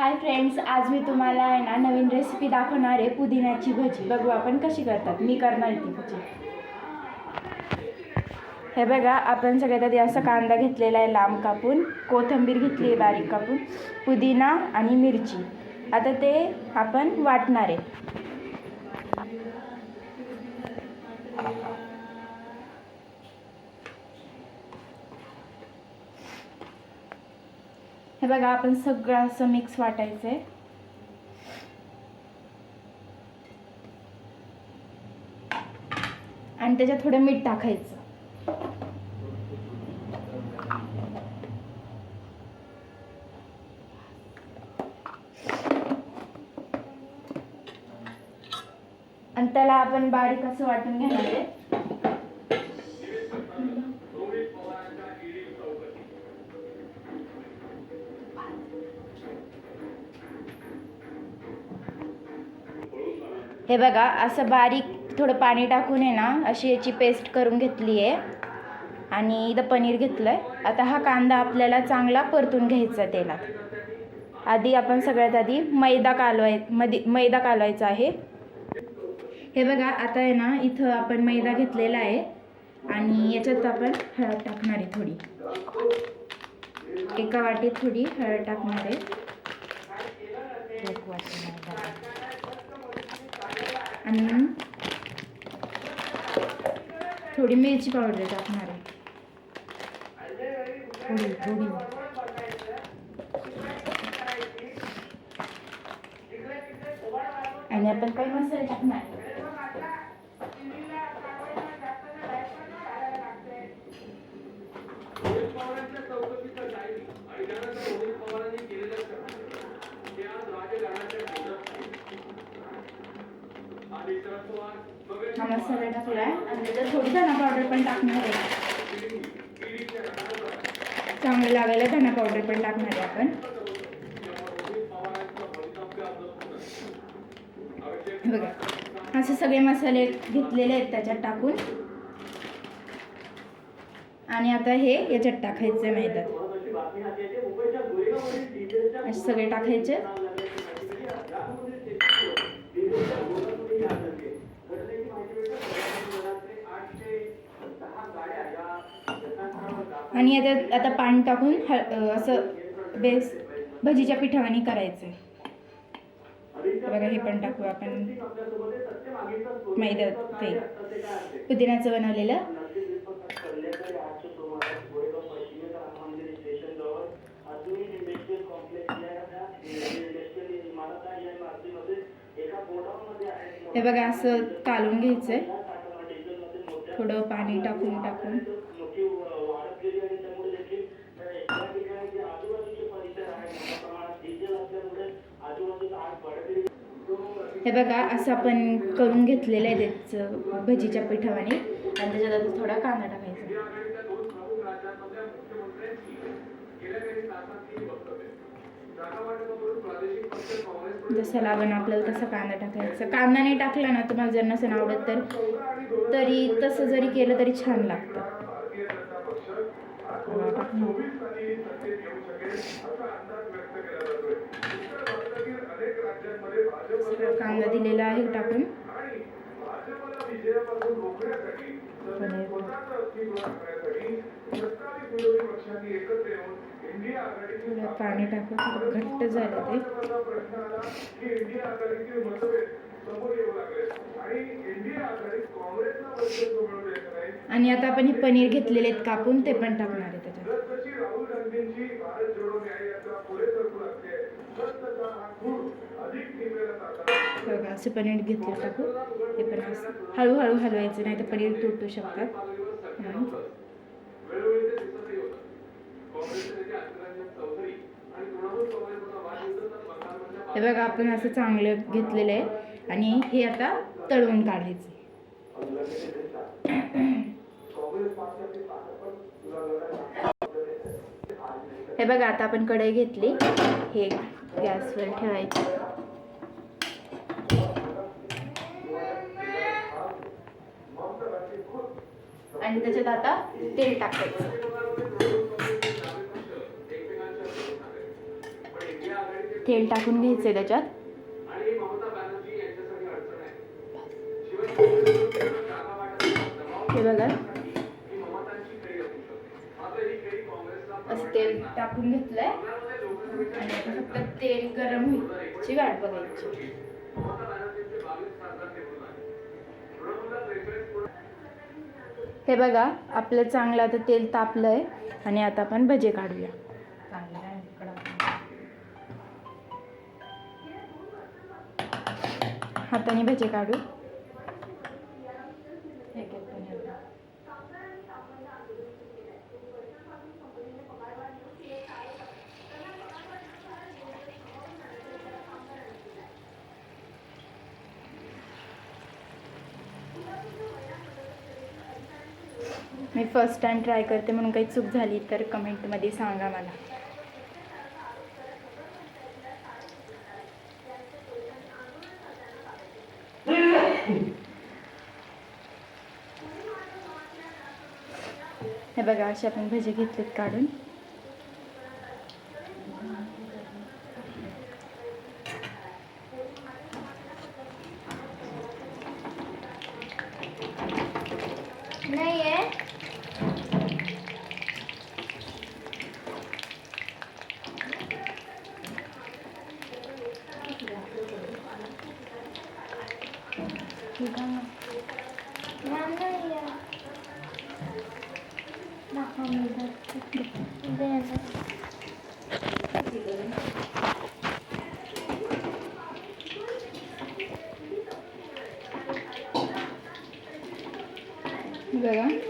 Hi friends आज मी तुम्हाला आहे ना नवीन रेसिपी दाखवणार आहे पुदिन्याची भजी. बघू आपण कशी करतात. मी करणार ती भजी. हे बघा आपण सगळ्यात आधी असं कांदा घेतलेला आहे लांब कापून. कोथिंबीर घेतली आहे बारीक कापून. पुदिना आणि मिरची. आता ते आपण वाटणार आहे. बघा आपण सगळं असं मिक्स वाटायचं आहे आणि त्याच्यात थोडं मीठ टाकायचं. आणि त्याला आपण बारीक असं वाटून घेणार आहे. हे बघा असं बारीक थोडं पाणी टाकून आहे ना अशी याची पेस्ट करून घेतली आहे. आणि इथं पनीर घेतलं आहे आता हा कांदा आपल्याला चांगला परतून घ्यायचा तेलात. आधी आपण सगळ्यात आधी मैदा कालवाय मदी मैदा कालवायचा आहे. हे बघा आता आहे ना इथं आपण मैदा घेतलेला आहे. आणि याच्यात आपण हळद टाकणार आहे थोडी. एका वाटीत थोडी हळद टाकणार आहे एक वाटी मैदा. आणि थोडी मिरची पावडर टाकणार आहे. थोडी थोडी. आणि आपण काही मसाले टाकणार आहे. हा मसाला टाकला आहे आणि त्याच्यात थोडी धना पावडर पण टाकणार आहे. चांगलं लागायला धना पावडर पण टाकणार आहे आपण. बघा असे सगळे मसाले घेतलेले आहेत त्याच्यात टाकून. आणि आता हे याच्यात टाकायचं आहे असे सगळे टाकायचे. आणि आता आता पाणी टाकून हळ असं बेस भजीच्या पिठावानी करायचं. आहे बघा हे पण टाकू आपण. मैदा ते पुदिन्याचं बनवलेलं. हे बघा असं कालून घ्यायचं आहे थोडं पाणी टाकून टाकून. हे बघा असं आपण करून घेतलेलं आहे त्याचं भजीच्या पिठावाने. आणि त्याच्यात आता थोडा कांदा टाकायचा. जसं लागण आपल्याला तसा कांदा टाकायचा. कांदा नाही टाकला ना तुम्हाला जर नसेल आवडत तर तरी तसं जरी केलं तरी छान लागतं सगळं कांदा दिलेला आहे टाकून पाणी टाकून घट्ट झालं ते. आणि आता आपण हे पनीर घेतलेले आहेत कापून ते पण टाकणार आहे त्याच्यात. बघा असं पनीर घेतलं टाकू हे पण हळूहळू हलवायचं नाही तर पनीर तुटू शकतात. म्हणून हे बघा आपण असं चांगलं घेतलेलं आहे. आणि हे आता तळून काढायचं हे बघा आता आपण कढई घेतली. हे गॅसवर ठेवायची. आणि त्याच्यात आता तेल टाकायचं. तेल टाकून घ्यायचं आहे त्याच्यात. हे बघा. असं तेल टाकून घेतलंय. आणि फक्त तेल गरम व्हायची वाट बघायची. हे बघा आपलं चांगलं आता तेल तापलंय आणि आता आपण भजे काढूया. हाताने भजे काढू. मी फर्स्ट टाइम ट्राय करते म्हणून काही चूक झाली तर कमेंटमध्ये सांगा मला. हे बघा असे आपण भजे घेतलेत काढून. Gigana. Yanıyor. Bakalım bir dakika. Gidelim. Gidelim. Gidelim.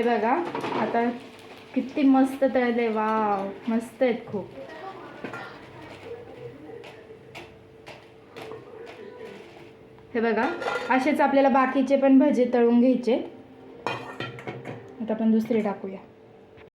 हे बघा आता किती मस्त तळले वाव मस्त आहेत खूप. हे बघा असेच आपल्याला बाकीचे पण भजे तळून घ्यायचे. आता आपण दुसरे टाकूया.